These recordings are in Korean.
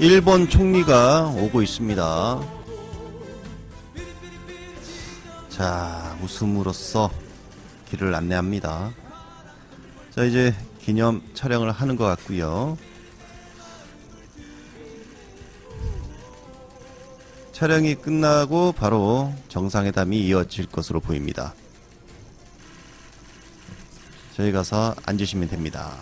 일본 총리가 오고 있습니다. 자, 웃음으로써 길을 안내합니다. 자, 이제 기념 촬영을 하는 것 같고요. 촬영이 끝나고 바로 정상회담이 이어질 것으로 보입니다. 저희 가서 앉으시면 됩니다.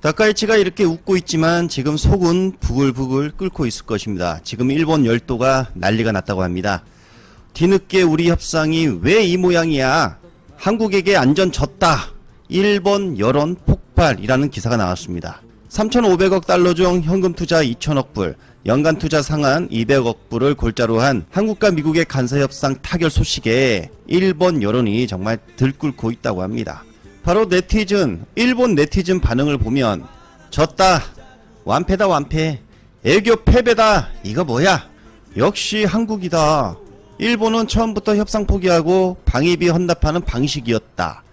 다카이치가 이렇게 웃고 있지만 지금 속은 부글부글 끓고 있을 것입니다. 지금 일본 열도가 난리가 났다고 합니다. 뒤늦게 우리 협상이 왜 이 모양이야? 한국에게 안전 졌다. 일본 여론 폭발이라는 기사가 나왔습니다. 3,500억 달러 중 현금 투자 2천억 불, 연간 투자 상한 200억 불을 골자로 한 한국과 미국의 간사 협상 타결 소식에 일본 여론이 정말 들끓고 있다고 합니다. 바로 네티즌, 일본 네티즌 반응을 보면 졌다, 완패다 완패, 애교 패배다, 이거 뭐야? 역시 한국이다. 일본은 처음부터 협상 포기하고 방위비 헌납하는 방식이었다.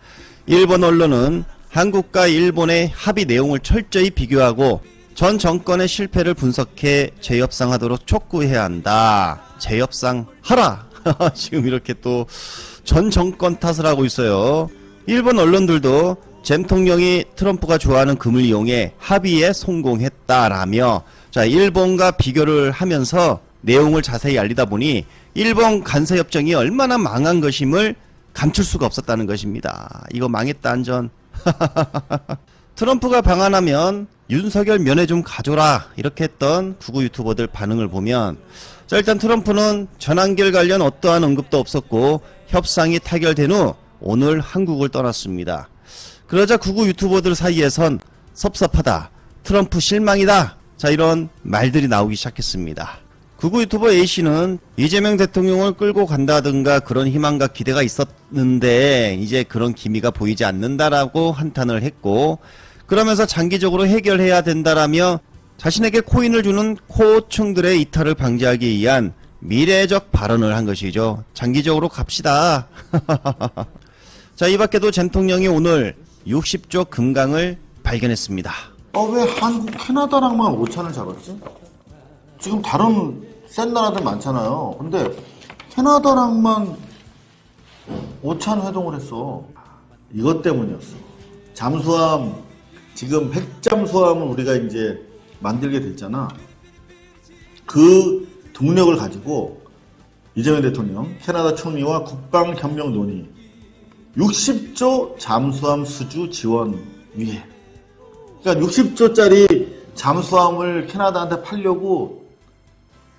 일본 언론은 한국과 일본의 합의 내용을 철저히 비교하고 전 정권의 실패를 분석해 재협상하도록 촉구해야 한다. 재협상 하라. 지금 이렇게 또 전 정권 탓을 하고 있어요. 일본 언론들도 잼 통령이 트럼프가 좋아하는 금을 이용해 합의에 성공했다라며 자 일본과 비교를 하면서 내용을 자세히 알리다 보니 일본 간사 협정이 얼마나 망한 것임을 감출 수가 없었다는 것입니다. 이거 망했다 안전. 트럼프가 방한하면 윤석열 면회 좀 가줘라 이렇게 했던 구구 유튜버들 반응을 보면 자 일단 트럼프는 전환길 관련 어떠한 언급도 없었고 협상이 타결된 후 오늘 한국을 떠났습니다. 그러자 구구 유튜버들 사이에선 섭섭하다 트럼프 실망이다 자 이런 말들이 나오기 시작했습니다. 구구 유튜버 A씨는 이재명 대통령을 끌고 간다든가 그런 희망과 기대가 있었는데 이제 그런 기미가 보이지 않는다라고 한탄을 했고 그러면서 장기적으로 해결해야 된다라며 자신에게 코인을 주는 코층들의 이탈을 방지하기 위한 미래적 발언을 한 것이죠. 장기적으로 갑시다. 자, 이 밖에도 젠통령이 오늘 60조 금강을 발견했습니다. 아, 왜 한국, 캐나다랑만 5찬을 잡았지? 지금 다른 센 나라들 많잖아요. 근데 캐나다랑만 5찬 회동을 했어. 이것 때문이었어. 잠수함, 지금 핵잠수함을 우리가 이제 만들게 됐잖아. 그 동력을 가지고 이재명 대통령, 캐나다 총리와 국방협력 논의 60조 잠수함 수주 지원 위해 그러니까 60조짜리 잠수함을 캐나다한테 팔려고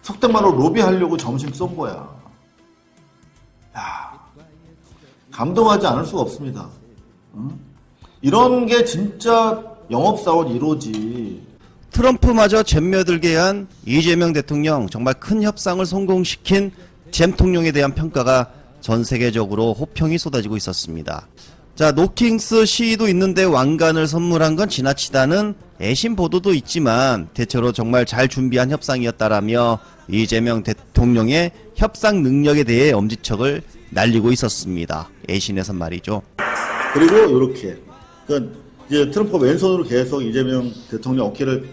속된 말로 로비하려고 점심 쏜 거야. 야, 감동하지 않을 수가 없습니다. 응? 이런 게 진짜 영업사원 1호지. 트럼프마저 잼며들게 한 이재명 대통령 정말 큰 협상을 성공시킨 잼통령에 대한 평가가 전 세계적으로 호평이 쏟아지고 있었습니다. 자, 노킹스 시위도 있는데 왕관을 선물한 건 지나치다는 애신 보도도 있지만 대체로 정말 잘 준비한 협상이었다라며 이재명 대통령의 협상 능력에 대해 엄지척을 날리고 있었습니다. 애신에선 말이죠. 그리고 이렇게 그러니까 이제 트럼프가 왼손으로 계속 이재명 대통령 어깨를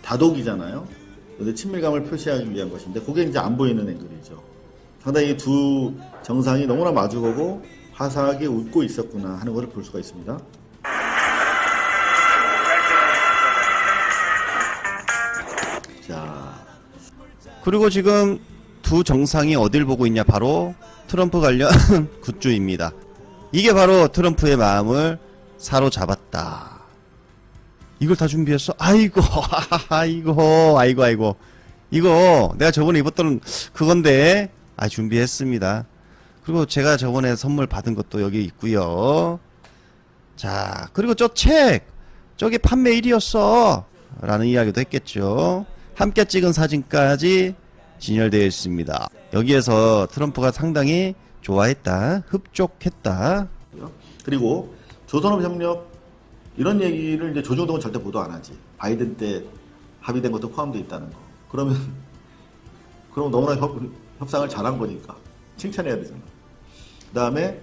다독이잖아요. 근데 친밀감을 표시하기 위한 것인데 그게 이제 안 보이는 앵글이죠. 상당히 두 정상이 너무나 마주보고 화사하게 웃고 있었구나 하는 것을 볼 수가 있습니다. 자, 그리고 지금 두 정상이 어딜 보고 있냐 바로 트럼프 관련 굿즈입니다. 이게 바로 트럼프의 마음을 사로잡았다. 이걸 다 준비했어? 아이고, 아이고, 아이고, 아이고. 이거 내가 저번에 입었던 그건데, 아, 준비했습니다. 그리고 제가 저번에 선물 받은 것도 여기 있고요. 자, 그리고 저 책, 저기 판매 1위였어. 라는 이야기도 했겠죠. 함께 찍은 사진까지 진열되어 있습니다. 여기에서 트럼프가 상당히 좋아했다, 흡족했다. 그리고 조선업 협력 이런 얘기를 이제 조중동은 절대 보도 안 하지. 바이든 때 합의된 것도 포함되어 있다는 거. 그러면 그럼 너무나 협, 협상을 잘한 거니까 칭찬해야 되잖아. 그 다음에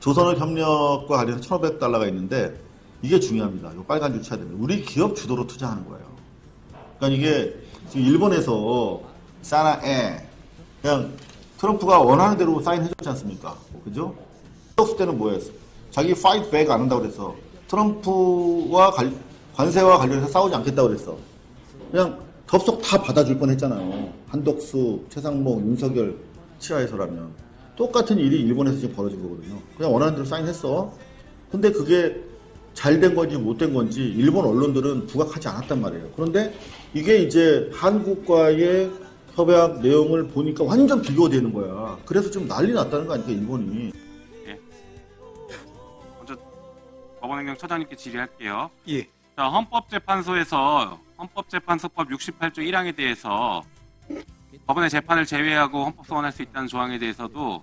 조선업 협력과 관련해서 1,500달러가 있는데 이게 중요합니다. 이 빨간 줄 쳐야 됩니다. 우리 기업 주도로 투자하는 거예요. 그러니까 이게 지금 일본에서 사나에 그냥 트럼프가 원하는 대로 사인해줬지 않습니까? 그죠? 떡수 때는 뭐였어? 자기 파이트 백 안 한다고 그랬어. 트럼프와 관, 관세와 관련해서 싸우지 않겠다고 그랬어. 그냥 덥석 다 받아줄 뻔 했잖아요. 한덕수, 최상목, 윤석열 치하에서라면. 똑같은 일이 일본에서 지금 벌어진 거거든요. 그냥 원하는 대로 사인했어. 근데 그게 잘 된 건지 못 된 건지 일본 언론들은 부각하지 않았단 말이에요. 그런데 이게 이제 한국과의 협약 내용을 보니까 완전 비교되는 거야. 그래서 좀 난리 났다는 거 아닙니까, 일본이. 먼저 법원행정처장님께 질의할게요. 예. 자, 헌법재판소에서 헌법재판소법 68조 1항에 대해서 법원의 재판을 제외하고 헌법소원할 수 있다는 조항에 대해서도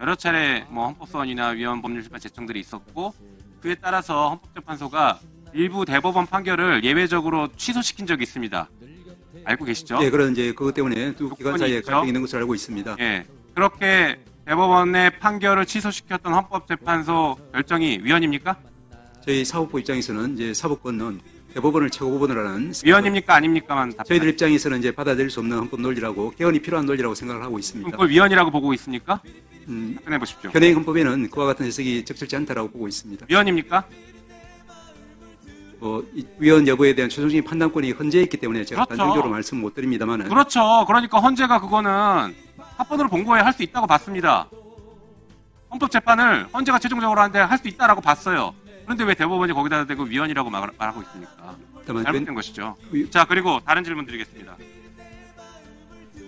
여러 차례 뭐 헌법소원이나 위헌 법률 심판 제청들이 있었고 그에 따라서 헌법재판소가 일부 대법원 판결을 예외적으로 취소시킨 적이 있습니다. 알고 계시죠? 예, 그런 이제 그것 때문에 두 기관 사이에? 갈등이 있는 것을 알고 있습니다. 예. 그렇게 대법원의 판결을 취소시켰던 헌법재판소 결정이 위헌입니까? 저희 사법부 입장에서는 이제 사법권은 대법원을 최고법원을 하는 위헌입니까? 아닙니까만 답변. 저희들 입장에서는 이제 받아들일 수 없는 헌법 논리라고 개헌이 필요한 논리라고 생각을 하고 있습니다. 그걸 위헌이라고 보고 있습니까? 음, 답변해 보십시오. 현행 헌법에는 그와 같은 해석이 적절치 않다라고 보고 있습니다. 위헌입니까? 뭐이 위헌 여부에 대한 최종적인 판단권이 헌재에 있기 때문에 제가 그렇죠. 단정적으로 말씀 못 드립니다만은 그렇죠. 그러니까 헌재가 그거는 합헌으로 본고에 할 수 있다고 봤습니다. 헌법재판을 헌재가 최종적으로 하는데 할 수 있다라고 봤어요. 그런데 왜 대법원이 거기다 대고 위헌이라고 말- 말하고 있습니까? 잘못된 것이죠. 위- 자, 그리고 다른 질문 드리겠습니다.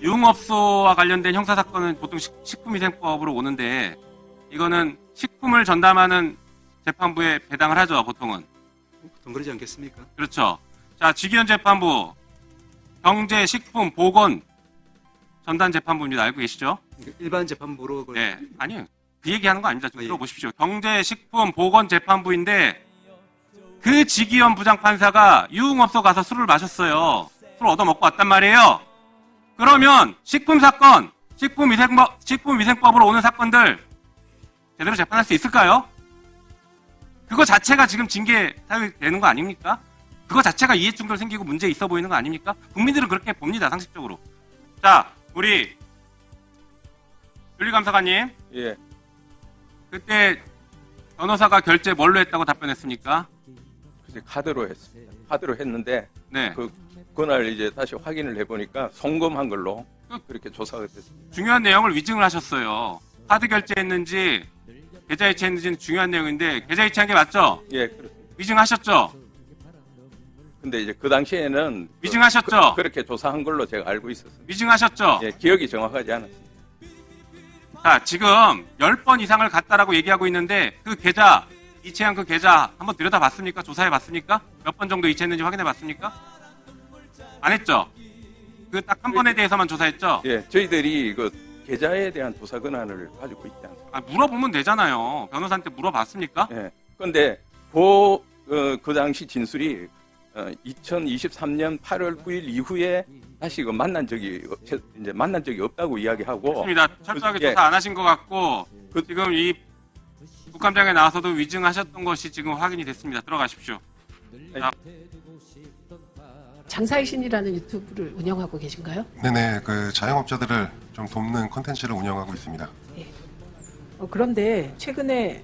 유흥업소와 관련된 형사 사건은 보통 식, 식품위생법으로 오는데 이거는 식품을 전담하는 재판부에 배당을 하죠, 보통은. 보통 그러지 않겠습니까? 그렇죠. 자, 직위원 재판부, 경제, 식품, 보건 전담 재판부입니다. 알고 계시죠? 일반 재판부로 그 네. 아니요. 그 얘기하는 거 아닙니다. 좀 아, 예. 들어보십시오. 경제, 식품, 보건 재판부인데 그 직위원 부장판사가 유흥업소 가서 술을 마셨어요. 술 얻어먹고 왔단 말이에요. 그러면 식품 사건, 식품위생법, 식품위생법으로 오는 사건들 제대로 재판할 수 있을까요? 그거 자체가 지금 징계 사유되는 거 아닙니까? 그거 자체가 이해충돌 생기고 문제 있어 보이는 거 아닙니까? 국민들은 그렇게 봅니다, 상식적으로. 자, 우리 윤리감사관님, 예, 그때 변호사가 결제 뭘로 했다고 답변했습니까? 그제 카드로 했습니다. 카드로 했는데 네. 그 그날 이제 다시 확인을 해보니까 송금한 걸로 그렇게 조사가 됐습니다. 중요한 내용을 위증을 하셨어요. 카드 결제했는지 계좌 이체했는지는 중요한 내용인데 계좌 이체한 게 맞죠? 예, 그렇습니다. 위증하셨죠? 근데 이제 그 당시에는 그- 위증하셨죠? 그, 렇게 조사한 걸로 제가 알고 있었습니다. 위증하셨죠? 예, 기억이 정확하지 않았습니다. 자, 지금 10번 이상을 갔다라고 얘기하고 있는데 그 계좌 이체한 그 계좌 한번 들여다 봤습니까? 조사해 봤습니까? 몇 번 정도 이체했는지 확인해 봤습니까? 안 했죠? 그 딱 한 번에 대해서만 조사했죠? 예, 저희들이 그 계좌에 대한 조사 권한을 가지고 있지 않습니다. 아, 물어보면 되잖아요. 변호사한테 물어봤습니까? 예, 근데 그, 어, 그 당시 진술이 어, 2023년 8월 9일 이후에 다시 그 만난 적이 없- 이제 만난 적이 없다고 이야기하고 맞습니다. 철저하게 예. 조사 안 하신 것 같고 그- 지금 이 국감장에 나와서도 위증하셨던 것이 지금 확인이 됐습니다. 들어가십시오. 장사의 신이라는 유튜브를 운영하고 계신가요? 네네, 그 자영업자들을 좀 돕는 콘텐츠를 운영하고 있습니다. 어, 그런데 최근에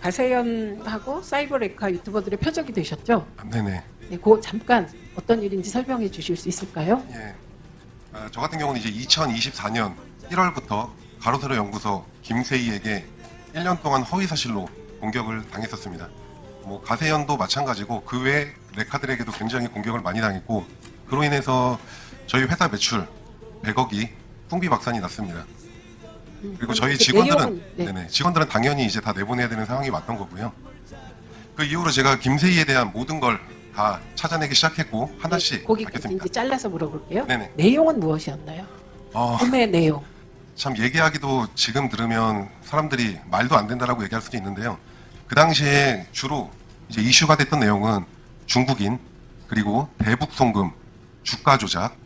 가세연하고 사이버레카 유튜버들의 표적이 되셨죠? 네네, 네, 그 잠깐 어떤 일인지 설명해 주실 수 있을까요? 예. 아, 저 같은 경우는 이제 2024년 1월부터 가로세로 연구소 김세희에게 1년 동안 허위 사실로 공격을 당했었습니다. 뭐 가세연도 마찬가지고 그 외 레카들에게도 굉장히 공격을 많이 당했고 그로 인해서 저희 회사 매출 100억이 풍비박산이 났습니다. 그리고 저희 그 직원들은 네. 네네, 직원들은 당연히 이제 다 내보내야 되는 상황이 왔던 거고요. 그 이후로 제가 김세희에 대한 모든 걸 다 찾아내기 시작했고 하나씩 거기까지 밝혔습니다. 이제 잘라서 물어볼게요. 네네. 내용은 무엇이었나요? 어, 구매 내용. 참 얘기하기도 지금 들으면 사람들이 말도 안 된다라고 얘기할 수도 있는데요. 그 당시에 주로 이제 이슈가 됐던 내용은 중국인 그리고 대북 송금, 주가 조작,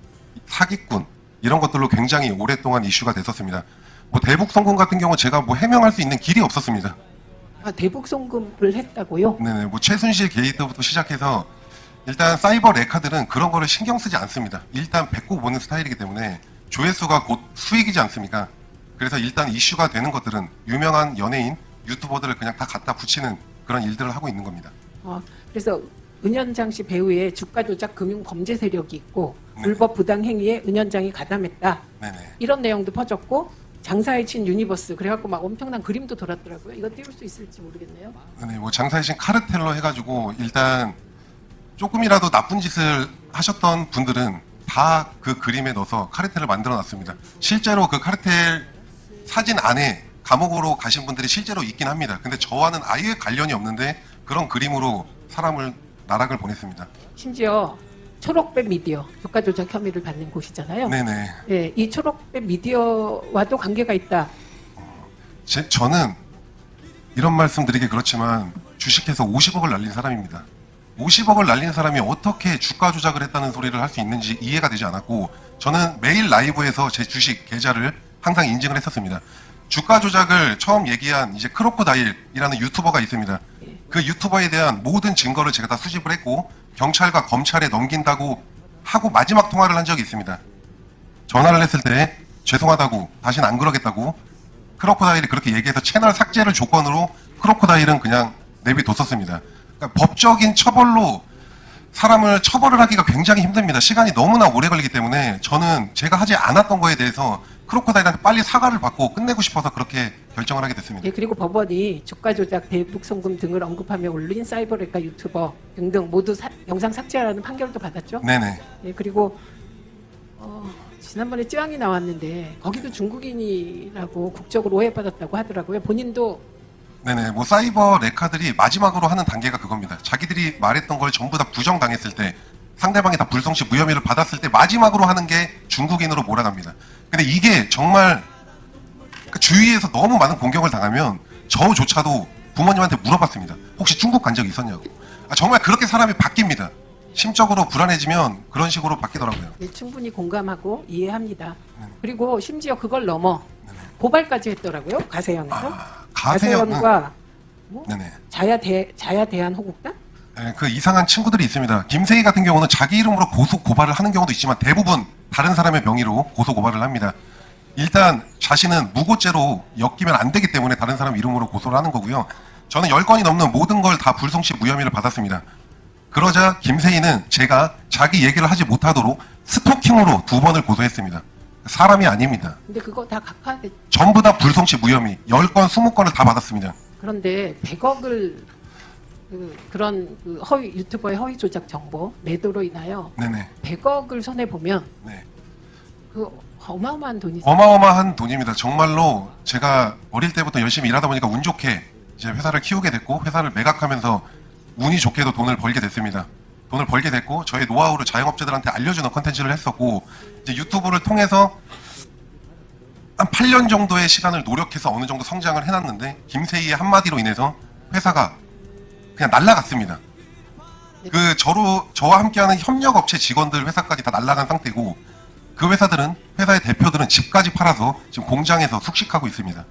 사기꾼 이런 것들로 굉장히 오랫동안 이슈가 됐었습니다. 뭐 대북 송금 같은 경우 제가 뭐 해명할 수 있는 길이 없었습니다. 아, 대북 송금을 했다고요? 네네, 뭐 최순실 게이트부터 시작해서 일단 사이버 레카들은 그런 거를 신경 쓰지 않습니다. 일단 뱉고 보는 스타일이기 때문에 조회수가 곧 수익이지 않습니까? 그래서 일단 이슈가 되는 것들은 유명한 연예인, 유튜버들을 그냥 다 갖다 붙이는 그런 일들을 하고 있는 겁니다. 어, 그래서 은현장 씨 배우의 주가 조작 금융 범죄 세력이 있고 네. 불법 부당 행위에 은현장이 가담했다. 네네. 이런 내용도 퍼졌고 장사의 친 유니버스 그래갖고 막 엄청난 그림도 돌았더라고요. 이거 띄울 수 있을지 모르겠네요. 네, 뭐 장사이신 카르텔로 해가지고 일단 조금이라도 나쁜 짓을 하셨던 분들은 다 그 그림에 넣어서 카르텔을 만들어 놨습니다. 실제로 그 카르텔 사진 안에 감옥으로 가신 분들이 실제로 있긴 합니다. 근데 저와는 아예 관련이 없는데 그런 그림으로 사람을 나락을 보냈습니다. 심지어 초록배 미디어 주가 조작 혐의를 받는 곳이잖아요. 네네. 예, 이 초록배 미디어와도 관계가 있다. 제, 저는 이런 말씀 드리기 그렇지만 주식해서 50억을 날린 사람입니다. 50억을 날린 사람이 어떻게 주가 조작을 했다는 소리를 할 수 있는지 이해가 되지 않았고 저는 매일 라이브에서 제 주식 계좌를 항상 인증을 했었습니다. 주가 조작을 처음 얘기한 이제 크로코다일이라는 유튜버가 있습니다. 그 유튜버에 대한 모든 증거를 제가 다 수집을 했고 경찰과 검찰에 넘긴다고 하고 마지막 통화를 한 적이 있습니다. 전화를 했을 때 죄송하다고 다시는 안 그러겠다고 크로코다일이 그렇게 얘기해서 채널 삭제를 조건으로 크로코다일은 그냥 내비뒀었습니다. 그러니까 법적인 처벌로 사람을 처벌을 하기가 굉장히 힘듭니다. 시간이 너무나 오래 걸리기 때문에 저는 제가 하지 않았던 거에 대해서 크로코다일한테 빨리 사과를 받고 끝내고 싶어서 그렇게 결정을 하게 됐습니다. 예, 그리고 법원이 주가 조작, 대북 송금 등을 언급하며 올린 사이버레카 유튜버 등등 모두 사- 영상 삭제하라는 판결도 받았죠. 네네. 예, 그리고 어, 지난번에 쯔왕이 나왔는데 거기도 중국인이라고 국적으로 오해받았다고 하더라고요. 본인도 네네. 뭐 사이버 레카들이 마지막으로 하는 단계가 그겁니다. 자기들이 말했던 걸 전부 다 부정당했을 때 상대방이 다 불성시 무혐의를 받았을 때 마지막으로 하는 게 중국인으로 몰아갑니다. 근데 이게 정말 그 주위에서 너무 많은 공격을 당하면 저조차도 부모님한테 물어봤습니다. 혹시 중국 간 적 있었냐고. 아, 정말 그렇게 사람이 바뀝니다. 심적으로 불안해지면 그런 식으로 바뀌더라고요. 예, 충분히 공감하고 이해합니다. 네. 그리고 심지어 그걸 넘어 고발까지 했더라고요. 가세현에서. 아, 가세현은 가세현과 네네. 자야 대 자야 대한 호국당? 네, 그 이상한 친구들이 있습니다. 김세희 같은 경우는 자기 이름으로 고소 고발을 하는 경우도 있지만 대부분 다른 사람의 명의로 고소 고발을 합니다. 일단 자신은 무고죄로 엮이면 안 되기 때문에 다른 사람 이름으로 고소를 하는 거고요. 저는 10건이 넘는 모든 걸 다 불성시 무혐의를 받았습니다. 그러자 김세희는 제가 자기 얘기를 하지 못하도록 스토킹으로 두 번을 고소했습니다. 사람이 아닙니다. 근데 그거 다 각하돼. 전부 다 불성시 무혐의 10건, 20건을 다 받았습니다. 그런데 100억을 그, 그런 그 허위 유튜버의 허위 조작 정보 매도로 인하여 네네. 100억을 손해 보면 네. 그 어마어마한 돈이 어마어마한 돈입니다. 정말로 제가 어릴 때부터 열심히 일하다 보니까 운 좋게 이제 회사를 키우게 됐고 회사를 매각하면서 운이 좋게도 돈을 벌게 됐습니다. 돈을 벌게 됐고 저의 노하우를 자영업자들한테 알려주는 컨텐츠를 했었고 이제 유튜브를 통해서 한 8년 정도의 시간을 노력해서 어느 정도 성장을 해놨는데 김세희의 한마디로 인해서 회사가 그냥 날라갔습니다. 그 저로 저와 함께하는 협력 업체 직원들 회사까지 다 날라간 상태고 그 회사들은 회사의 대표들은 집까지 팔아서 지금 공장에서 숙식하고 있습니다.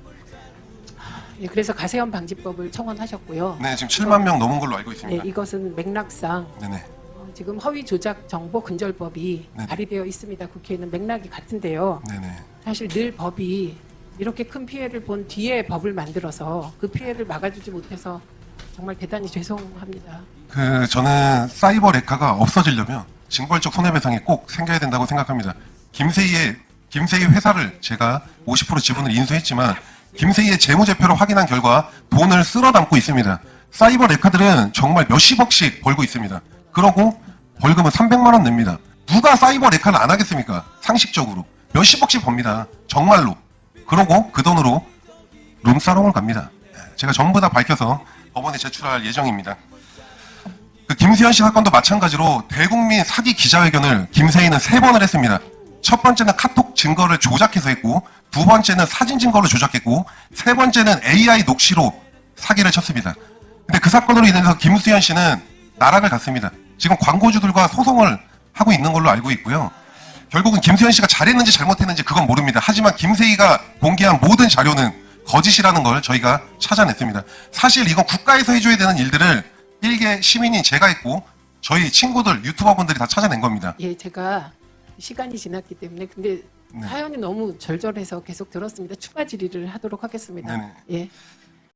예, 그래서 가세현 방지법을 청원하셨고요. 네, 지금 7만 명 넘은 걸로 알고 예, 있습니다. 이것은 맥락상 네네. 어, 지금 허위 조작 정보 근절법이 네네. 발의되어 있습니다. 국회에는 맥락이 같은데요. 네네. 사실 늘 법이 이렇게 큰 피해를 본 뒤에 법을 만들어서 그 피해를 막아주지 못해서 정말 대단히 죄송합니다. 그 저는 사이버 레카가 없어지려면 징벌적 손해배상이 꼭 생겨야 된다고 생각합니다. 김세희의 김세희 회사를 제가 50% 지분을 인수했지만 김세희의 재무제표를 확인한 결과 돈을 쓸어 담고 있습니다. 사이버 레카들은 정말 몇십억씩 벌고 있습니다. 그러고 벌금은 300만 원 냅니다. 누가 사이버 레카를 안 하겠습니까? 상식적으로 몇십억씩 법니다. 정말로. 그러고 그 돈으로 룸사롱을 갑니다. 제가 전부 다 밝혀서 법원에 제출할 예정입니다. 그 김수현 씨 사건도 마찬가지로 대국민 사기 기자회견을 김세희는 세 번을 했습니다. 첫 번째는 카톡 증거를 조작해서 했고, 두 번째는 사진 증거를 조작했고, 세 번째는 AI 녹취로 사기를 쳤습니다. 근데 그 사건으로 인해서 김수현 씨는 나락을 갔습니다. 지금 광고주들과 소송을 하고 있는 걸로 알고 있고요. 결국은 김수현 씨가 잘했는지 잘못했는지 그건 모릅니다. 하지만 김세희가 공개한 모든 자료는 거짓이라는 걸 저희가 찾아냈습니다. 사실 이건 국가에서 해줘야 되는 일들을 일개 시민인 제가 했고 저희 친구들 유튜버분들이 다 찾아낸 겁니다. 예, 제가 시간이 지났기 때문에 근데 네. 사연이 너무 절절해서 계속 들었습니다. 추가 질의를 하도록 하겠습니다. 네네. 예.